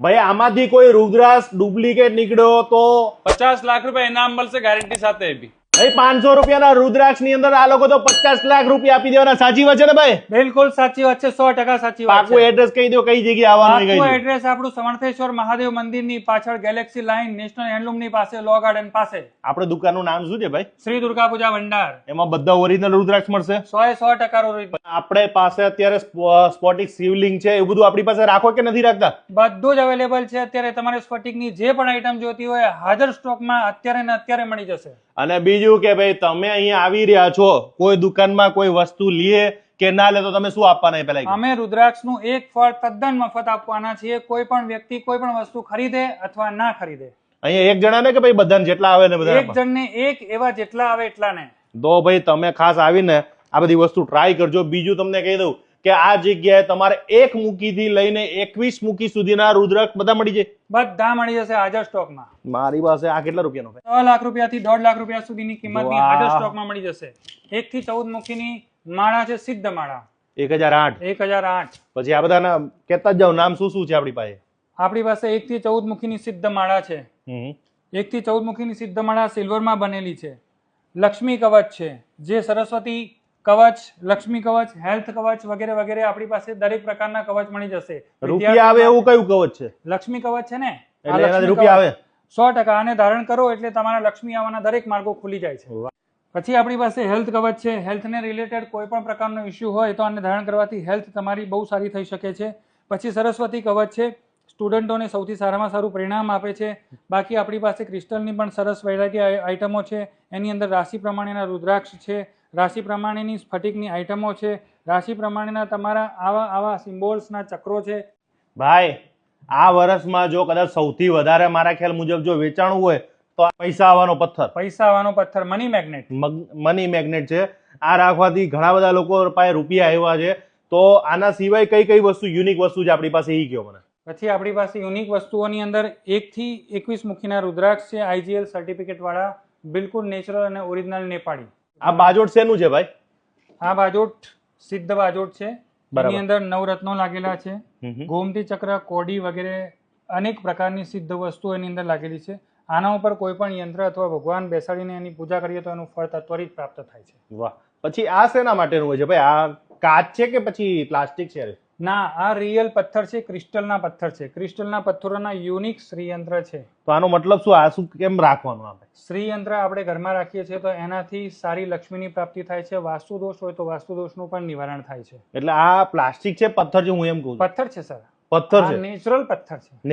ભાઈ, આમાંથી કોઈ રુદ્રાક્ષ ડુપ્લિકેટ નીકળ્યો તો? પચાસ લાખ રૂપિયા ઇનામ મળશે ગેરંટી સાથે બી. ભાઈ પાંચસો રૂપિયાના રુદ્રાક્ષની અંદર આ લોકો તો પચાસ લાખ રૂપિયા આપી દેવાના. સાચી વાત છે ને ભાઈ? બિલકુલ સાચી વાત છે. સો ટકા સાચી વાત પાકું એડ્રેસ કહી દો કઈ જગ્યાએ આવવાનું પાકું એડ્રેસ આપણું સમર્થેશ્વર મહાદેવ મંદિરની પાછળ ગેલેક્સી લાઈન નેશનલ હેન્ડલૂમની પાસે લો ગાર્ડન પાસે. આપણે દુકાનનું નામ શું છે ભાઈ? શ્રી દુર્ગા પૂજા ભંડાર. એમાં બધા ઓરિજિનલ રુદ્રાક્ષ મળશે? સો એ સો ટકા આપણે પાસે અત્યારે સ્પોટિક શિવલિંગ છે એવું બધું આપણી પાસે રાખો કે નથી રાખતા? બધું જ અવેલેબલ છે. અત્યારે તમારે સ્ફટિકની જે પણ આઈટમ જોતી હોય હાજર સ્ટોકમાં અત્યારે ને અત્યારે મળી જશે. અને બીજું કે ભાઈ તમે અહીંયા આવી રહ્યા છો કોઈ દુકાનમાં કોઈ વસ્તુ લે કે ના લે તો તમે શું આપવાના પેલા અમે રુદ્રાક્ષનું એક ફળ તદ્દન મફત આપવાના છીએ કોઈ પણ વ્યક્તિ કોઈ પણ વસ્તુ ખરીદે અથવા ના ખરીદે. અહીંયા એક જણા ને કે ભાઈ બધાને જેટલા આવે ને બધા એક જણ જણને એક એવા જેટલા આવે એટલા ને તો ભાઈ તમે ખાસ આવીને આ બધી વસ્તુ ટ્રાય કરજો. બીજું તમને કહી દઉં કે આ જગ્યાએ તમારે એક મૂકીથી લઈને એકવીસ મૂકી સુધીના રુદ્રક બધા મળી જાય. બધા મળી જશે હાજર સ્ટોકમાં. મારી પાસે આ કેટલા રૂપિયાનો છ લાખ રૂપિયાથી દોઢ લાખ રૂપિયા સુધીની કિંમતની હાજર સ્ટોકમાં મળી જશે. એક થી ચૌદ મૂકીની માળા છે સિદ્ધ માળા. એક હજાર આઠ. એક હજાર આઠ. પછી આ બધાના કહેતા જ જાઓ નામ શું શું છે આપણી પાસે? આપણી પાસે એક થી ચૌદ મુખીની સિદ્ધ માળા છે. એક થી ચૌદ મુખીની સિદ્ધ માળા સિલ્વરમાં બનેલી છે. લક્ષ્મી કવચ છે જે સરસ્વતી કવચ લક્ષ્મી કવચ હેલ્થ કવચ વગેરે વગેરે આપણી પાસે દરેક પ્રકારના કવચ મળી જશે. રૂપિયા આવે એવું કયું કવચ છે? લક્ષ્મી કવચ છે ને? રૂપિયા આવે. સો ટકા આને ધારણ કરો એટલે તમારા લક્ષ્મી આવવાના દરેક માર્ગો ખુલી જાય છે. પછી આપણી પાસે હેલ્થ કવચ છે. હેલ્થને રિલેટેડ કોઈ પણ પ્રકારનો ઇસ્યુ હોય તો આને ધારણ કરવાથી હેલ્થ તમારી બહુ સારી થઈ શકે છે. પછી સરસ્વતી કવચ છે. સ્ટુડન્ટોને સૌથી સારામાં સારું પરિણામ આપે છે. બાકી આપણી પાસે ક્રિસ્ટલની પણ સરસ વેરાયટી આઇટમો છે. એની અંદર રાશિ પ્રમાણેના રુદ્રાક્ષ છે. રાશિ પ્રમાણેની સ્ફટિકની આઇટમો છે. રાશિ પ્રમાણેના તમારા આવા આવા સિમ્બોલ્સના ચક્રો છે. ભાઈ આ વર્ષમાં જો કદાચ સૌથી વધારે મારા ખ્યાલ મુજબ જો વેચાણું હોય તો પૈસા આવવાનો પથ્થર. પૈસા આવવાનો પથ્થર મની મેગ્નેટ મની મેગ્નેટ છે. આ રાખવાથી ઘણા બધા લોકો પાસે રૂપિયા આવ્યા છે. તો આના સિવાય કઈ કઈ વસ્તુ યુનિક વસ્તુ છે આપણી પાસે? એ કયો મને. પછી આપણી પાસે યુનિક વસ્તુઓની અંદર એકથી એકવીસ મુખીના રુદ્રાક્ષ છે આઈજીએલ સર્ટિફિકેટવાળા બિલકુલ નેચરલ અને ઓરિજિનલ નેપાળી. આ બાજોટ શેનું છે ભાઈ? આ બાજોટ સિદ્ધ બાજોટ છે. એની અંદર નવરત્નો લાગેલા છે. ગોમતી ચક્ર કોડી વગેરે અનેક પ્રકારની સિદ્ધ વસ્તુઓ એની અંદર લાગેલી છે. આના ઉપર કોઈ પણ યંત્ર અથવા ભગવાન બેસાડીને એની પૂજા કરીએ તો એનું ફળ ત્વરિત પ્રાપ્ત થાય છે. વાહ. પછી આ શેના માટેનું હોય છે? ભાઈ આ કાચ છે કે પછી પ્લાસ્ટિક છે? ના આ રિયલ પથ્થર છે ક્રિસ્ટલના પથ્થર છે. ક્રિસ્ટલના પથ્થરોના યુનિક શ્રીયંત્ર છે. તો આનો મતલબ શું? આ શું કેમ રાખવાનું આપણે? શ્રીયંત્ર આપણે ઘરમાં રાખીએ છીએ તો એનાથી સારી લક્ષ્મીની પ્રાપ્તિ થાય છે. વાસ્તુ દોષ હોય તો વાસ્તુ દોષનું પણ નિવારણ થાય છે. એટલે આ પ્લાસ્ટિક છે પથ્થર છે હું એમ કહું પથ્થર છે સર. પથ્થર છે. નેચરલ પથ્થર છે.